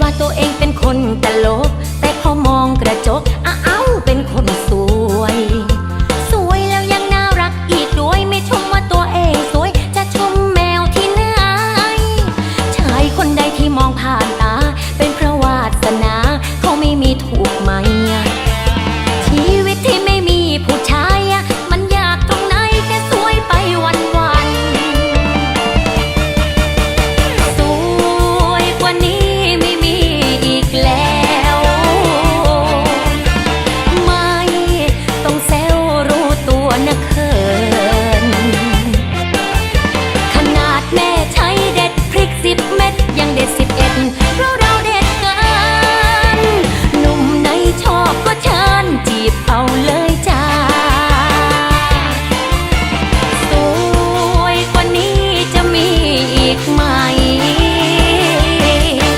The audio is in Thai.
ว่าตัวเองเป็นคนตลก กใหม่